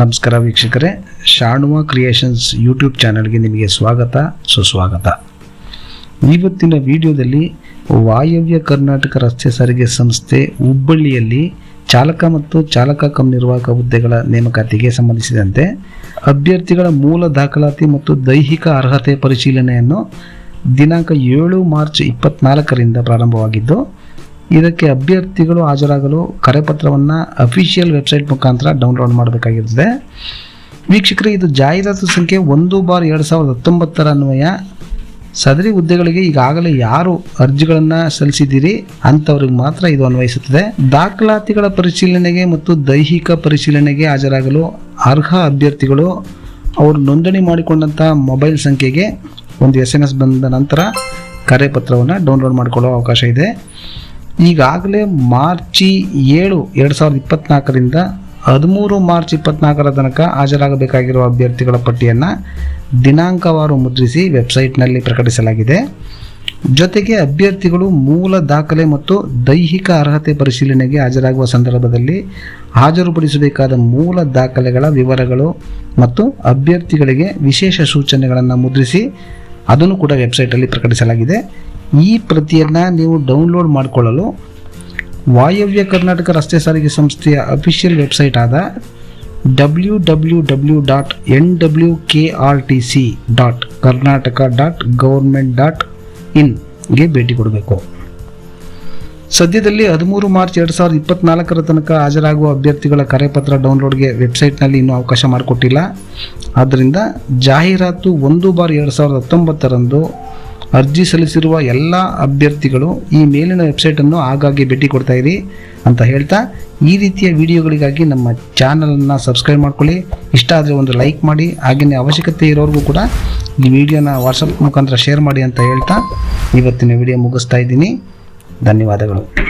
ನಮಸ್ಕಾರ ವೀಕ್ಷಕರೇ. ಶಾಣುವ creations YouTube ಚಾನಲ್ಗೆ ನಿಮಗೆ ಸ್ವಾಗತ, ಸುಸ್ವಾಗತ. ಇವತ್ತಿನ ವಿಡಿಯೋದಲ್ಲಿ ವಾಯವ್ಯ ಕರ್ನಾಟಕ ರಸ್ತೆ ಸಾರಿಗೆ ಸಂಸ್ಥೆ ಹುಬ್ಬಳ್ಳಿಯಲ್ಲಿ ಚಾಲಕ ಮತ್ತು ಚಾಲಕ ಕಮ್ ನಿರ್ವಾಹಕ ಹುದ್ದೆಗಳ ನೇಮಕಾತಿಗೆ ಸಂಬಂಧಿಸಿದಂತೆ ಅಭ್ಯರ್ಥಿಗಳ ಮೂಲ ದಾಖಲಾತಿ ಮತ್ತು ದೈಹಿಕ ಅರ್ಹತೆ ಪರಿಶೀಲನೆಯನ್ನು ದಿನಾಂಕ ಏಳು ಮಾರ್ಚ್ ಇಪ್ಪತ್ನಾಲ್ಕರಿಂದ ಪ್ರಾರಂಭವಾಗಿದ್ದು ಇದಕ್ಕೆ ಅಭ್ಯರ್ಥಿಗಳು ಹಾಜರಾಗಲು ಕರೆಪತ್ರವನ್ನು ಅಫಿಷಿಯಲ್ ವೆಬ್ಸೈಟ್ ಮುಖಾಂತರ ಡೌನ್ಲೋಡ್ ಮಾಡಬೇಕಾಗಿರುತ್ತದೆ ವೀಕ್ಷಕರೇ, ಇದು ಜಾಹೀರಾತು ಸಂಖ್ಯೆ ಒಂದು ಬಾರ್ ಎರಡು ಸಾವಿರದ ಹತ್ತೊಂಬತ್ತರ ಅನ್ವಯ. ಸದರಿ ಹುದ್ದೆಗಳಿಗೆ ಈಗಾಗಲೇ ಯಾರು ಅರ್ಜಿಗಳನ್ನು ಸಲ್ಲಿಸಿದ್ದೀರಿ ಅಂಥವ್ರಿಗೆ ಮಾತ್ರ ಇದು ಅನ್ವಯಿಸುತ್ತದೆ. ದಾಖಲಾತಿಗಳ ಪರಿಶೀಲನೆಗೆ ಮತ್ತು ದೈಹಿಕ ಪರಿಶೀಲನೆಗೆ ಹಾಜರಾಗಲು ಅರ್ಹ ಅಭ್ಯರ್ಥಿಗಳು ಅವರು ನೋಂದಣಿ ಮಾಡಿಕೊಂಡಂಥ ಮೊಬೈಲ್ ಸಂಖ್ಯೆಗೆ ಒಂದು ಎಸ್ ಎಂ ಎಸ್ ಬಂದ ನಂತರ ಕರೆಪತ್ರವನ್ನು ಡೌನ್ಲೋಡ್ ಮಾಡಿಕೊಳ್ಳುವ ಅವಕಾಶ ಇದೆ. ಈಗಾಗಲೇ ಮಾರ್ಚಿ ಏಳು ಎರಡು ಸಾವಿರದ ಇಪ್ಪತ್ನಾಲ್ಕರಿಂದ ಹದಿಮೂರು ಮಾರ್ಚ್ ಇಪ್ಪತ್ನಾಲ್ಕರ ತನಕ ಹಾಜರಾಗಬೇಕಾಗಿರುವ ಅಭ್ಯರ್ಥಿಗಳ ಪಟ್ಟಿಯನ್ನು ದಿನಾಂಕವಾರು ಮುದ್ರಿಸಿ ವೆಬ್ಸೈಟ್ನಲ್ಲಿ ಪ್ರಕಟಿಸಲಾಗಿದೆ. ಜೊತೆಗೆ ಅಭ್ಯರ್ಥಿಗಳು ಮೂಲ ದಾಖಲೆ ಮತ್ತು ದೈಹಿಕ ಅರ್ಹತೆ ಪರಿಶೀಲನೆಗೆ ಹಾಜರಾಗುವ ಸಂದರ್ಭದಲ್ಲಿ ಹಾಜರುಪಡಿಸಬೇಕಾದ ಮೂಲ ದಾಖಲೆಗಳ ವಿವರಗಳು ಮತ್ತು ಅಭ್ಯರ್ಥಿಗಳಿಗೆ ವಿಶೇಷ ಸೂಚನೆಗಳನ್ನು ಮುದ್ರಿಸಿ ಅದನ್ನು ಕೂಡ ವೆಬ್ಸೈಟಲ್ಲಿ ಪ್ರಕಟಿಸಲಾಗಿದೆ. ಈ ಪ್ರತಿಯನ್ನು ನೀವು ಡೌನ್ಲೋಡ್ ಮಾಡಿಕೊಳ್ಳಲು ವಾಯವ್ಯ ಕರ್ನಾಟಕ ರಸ್ತೆ ಸಾರಿಗೆ ಸಂಸ್ಥೆಯ ಅಫಿಷಿಯಲ್ ವೆಬ್ಸೈಟ್ ಆದ W W W dot N W K R T C dot Karnataka dot government dot ಇನ್ಗೆ ಭೇಟಿ ಕೊಡಬೇಕು. ಸದ್ಯದಲ್ಲಿ ಹದಿಮೂರು ಮಾರ್ಚ್ ಎರಡು ಸಾವಿರದ ಇಪ್ಪತ್ನಾಲ್ಕರ ತನಕ ಹಾಜರಾಗುವ ಅಭ್ಯರ್ಥಿಗಳ ಕರೆಪತ್ರ ಡೌನ್ಲೋಡ್ಗೆ ವೆಬ್ಸೈಟ್ನಲ್ಲಿ ಇನ್ನೂ ಅವಕಾಶ ಮಾಡಿಕೊಟ್ಟಿಲ್ಲ. ಆದ್ದರಿಂದ ಜಾಹೀರಾತು ಒಂದು ಬಾರ್ ಎರಡು ಸಾವಿರದ ಹತ್ತೊಂಬತ್ತರಂದು ಅರ್ಜಿ ಸಲ್ಲಿಸಿರುವ ಎಲ್ಲ ಅಭ್ಯರ್ಥಿಗಳು ಈ ಮೇಲಿನ ವೆಬ್ಸೈಟನ್ನು ಆಗಾಗ್ಗೆ ಭೇಟಿ ಕೊಡ್ತಾ ಇರಿ ಅಂತ ಹೇಳ್ತಾ ಈ ರೀತಿಯ ವಿಡಿಯೋಗಳಿಗಾಗಿ ನಮ್ಮ ಚಾನಲನ್ನು ಸಬ್ಸ್ಕ್ರೈಬ್ ಮಾಡ್ಕೊಳ್ಳಿ. ಇಷ್ಟ ಆದರೆ ಒಂದು ಲೈಕ್ ಮಾಡಿ. ಹಾಗೆಯೇ ಅವಶ್ಯಕತೆ ಇರೋರಿಗೂ ಕೂಡ ಈ ವಿಡಿಯೋನ ವಾಟ್ಸಪ್ ಮುಖಾಂತರ ಶೇರ್ ಮಾಡಿ ಅಂತ ಹೇಳ್ತಾ ಇವತ್ತಿನ ವಿಡಿಯೋ ಮುಗಿಸ್ತಾ ಇದ್ದೀನಿ. ಧನ್ಯವಾದಗಳು.